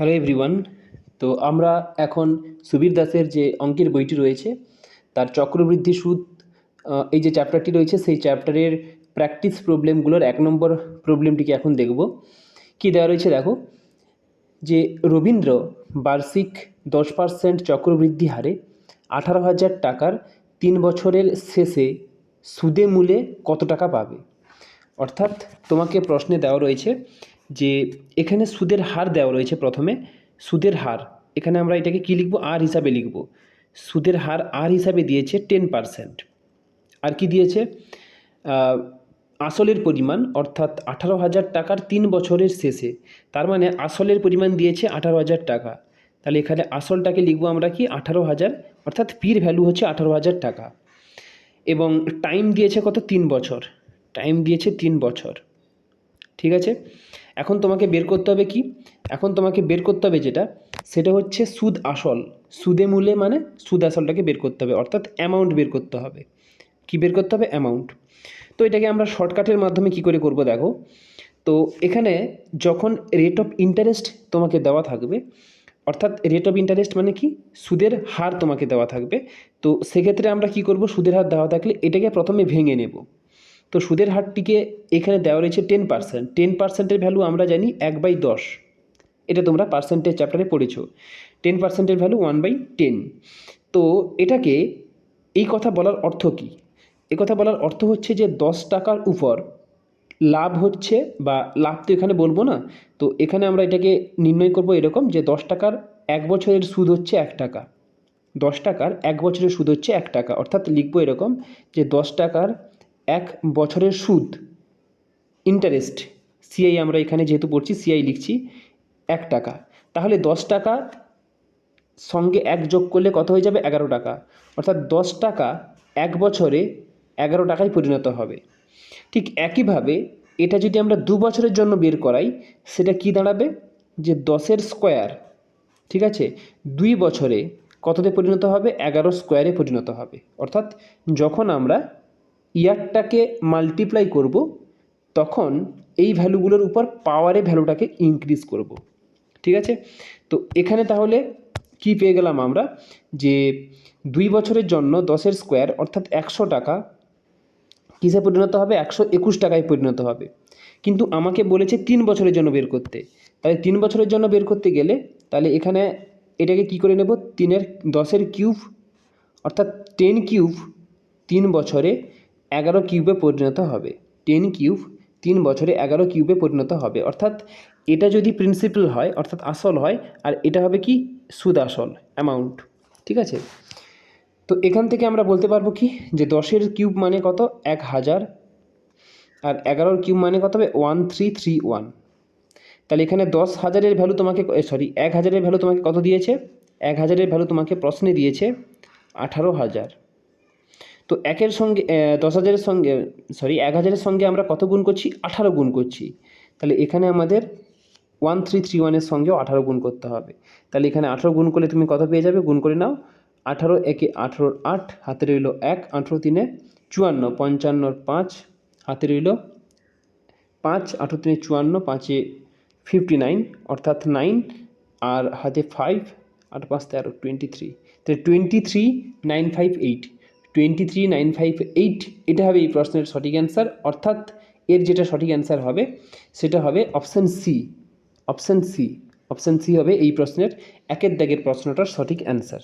Hello everyone তো আমরা এখন সুবীর দাসের যে অঙ্কের বইটি রয়েছে, তার চক্রবৃদ্ধি সুদ এই যে চ্যাপ্টারটি রয়েছে, সেই চ্যাপ্টারের প্র্যাকটিস প্রবলেমগুলোর এক নম্বর প্রবলেমটিকে এখন দেখব। কি দেওয়া রয়েছে দেখো? যে রবীন্দ্র বার্ষিক দশ পার্সেন্ট চক্রবৃদ্ধি হারে আঠারো হাজার টাকার তিন বছরের শেষে সুদে মূলে কত টাকা পাবে? অর্থাৎ তোমাকে প্রশ্নে দেওয়া রয়েছে যে এখানে সুদের হার দেওয়া রয়েছে প্রথমে, সুদের হার। এখানে আমরা এটাকে কী লিখব? আর হিসাবে লিখব। সুদের হার আর হিসাবে দিয়েছে টেন পারসেন্ট। আর কি দিয়েছে? আসলের পরিমাণ, অর্থাৎ আঠারো হাজার টাকার তিন বছরের শেষে। তার মানে আসলের পরিমাণ দিয়েছে আঠারো হাজার টাকা। তাহলে এখানে আসলটাকে লিখব আমরা কি? আঠারো হাজার, অর্থাৎ পির ভ্যালু হচ্ছে আঠারো হাজার টাকা। এবং টাইম দিয়েছে কত? তিন বছর। টাইম দিয়েছে তিন বছর। ঠিক আছে? এখন তোমাকে বের করতে হবে কি? এখন তোমাকে বের করতে হবে যেটা? সেটা হচ্ছে সুদ আসল। সুদে মূলে মানে সুদ আসলটাকে বের করতে হবে, অর্থাৎ অ্যামাউন্ট বের করতে হবে। কি বের করতে হবে? অ্যামাউন্ট তো এটাকে আমরা শর্টকাটের মাধ্যমে কি করে করব দেখো? তো এখানে যখন রেট অফ ইন্টারেস্ট তোমাকে দেওয়া থাকবে, অর্থাৎ রেট অফ ইন্টারেস্ট মানে কি? সুদের হার তোমাকে দেওয়া থাকবে। তো সেক্ষেত্রে আমরা কি করব? সুদের হার দেওয়া থাকলে এটাকে প্রথমে ভেঙে নেব। তো সুদের হারটিকে এখানে দেওয়া রয়েছে টেন পার্সেন্ট টেন পার্সেন্টের ভ্যালু আমরা জানি এক বাই দশ। এটা তোমরা পার্সেন্টেজ চ্যাপ্টারে পড়েছো। টেন পার্সেন্টের ভ্যালু ওয়ান বাই টেন তো এটাকে এই কথা বলার অর্থ কী? এ কথা বলার অর্থ হচ্ছে যে দশ টাকার উপর লাভ হচ্ছে বা লাভ তো এখানে বলব না। তো এখানে আমরা এটাকে নির্ণয় করব এরকম যে দশ টাকার এক বছরের সুদ হচ্ছে এক টাকা। দশ টাকার এক বছরের সুদ হচ্ছে এক টাকা। অর্থাৎ লিখব এরকম যে দশ টাকার এক বছরের সুদ ইন্টারেস্ট সিআই আমরা এখানে যেহেতু পড়ছি সিআই লিখছি, এক টাকা। তাহলে দশ টাকা সঙ্গে এক যোগ করলে কত হয়ে যাবে? এগারো টাকা। অর্থাৎ দশ টাকা এক বছরে এগারো টাকায় পরিণত হবে। ঠিক একইভাবে এটা যদি আমরা দু বছরের জন্য বের করাই, সেটা কি দাঁড়াবে? যে দশের স্কোয়ার ঠিক আছে? দুই বছরে কততে পরিণত হবে? এগারো স্কোয়ারে পরিণত হবে। অর্থাৎ যখন আমরা ইয়ারটাকে মাল্টিপ্লাই করব, তখন এই ভ্যালুগুলোর উপর পাওয়ারে ভ্যালুটাকে ইনক্রিজ করব। ঠিক আছে? তো এখানে তাহলে কি পেয়ে গেলাম আমরা? যে দুই বছরের জন্য দশের স্কোয়ার অর্থাৎ একশো টাকা, কিসে পরিণত হবে? একশো একুশ টাকায় পরিণত হবে। কিন্তু আমাকে বলেছে তিন বছরের জন্য বের করতে। তাহলে তিন বছরের জন্য বের করতে গেলে, তাহলে এখানে এটাকে কি করে নেব? তিনের, দশের কিউব অর্থাৎ টেন কিউব তিন বছরে এগারো কিউবে পরিণত হবে। টেন কিউব, তিন বছরে এগারো কিউবে পরিণত হবে। অর্থাৎ এটা যদি প্রিন্সিপাল হয়, অর্থাৎ আসল হয়, আর এটা হবে কি? সুদ আসল অ্যামাউন্ট ঠিক আছে? তো এখান থেকে আমরা বলতে পারব কি? যে দশের কিউব মানে কত? এক হাজার। আর এগারোর কিউব মানে কত হবে? ওয়ান থ্রি থ্রি ওয়ান তাহলে এখানে দশ হাজারের ভ্যালু তোমাকে সরি এক হাজারের ভ্যালু তোমাকে কত দিয়েছে? এক হাজারের ভ্যালু তোমাকে প্রশ্নে দিয়েছে আঠারো হাজার। তো একের সঙ্গে দশ হাজারের সঙ্গে সরি এক হাজারের সঙ্গে আমরা কত গুণ করছি? আঠারো গুণ করছি। তাহলে এখানে আমাদের ওয়ান থ্রি থ্রি ওয়ানের সঙ্গেও আঠারো গুণ করতে হবে। তাহলে এখানে আঠারো গুণ করলে তুমি কত পেয়ে যাবে? গুণ করে নাও। আঠারো একে আঠারোর আট, হাতে রইল এক, আঠারো তিনে চুয়ান্ন পঞ্চান্নর পাঁচ, হাতে রইল পাঁচ, আঠারো তিনে চুয়ান্ন, পাঁচে ফিফটি নাইন অর্থাৎ নাইন আর হাতে ফাইভ আট পাঁচ তেরো টোয়েন্টি থ্রি তো twenty three nine five eight twenty three nine five eight এটা হবে এই প্রশ্নের সঠিক অ্যান্সার অর্থাৎ এর যেটা সঠিক অ্যান্সার হবে, সেটা হবে option C option C option C হবে এই প্রশ্নের একের দাগের প্রশ্নটার সঠিক অ্যান্সার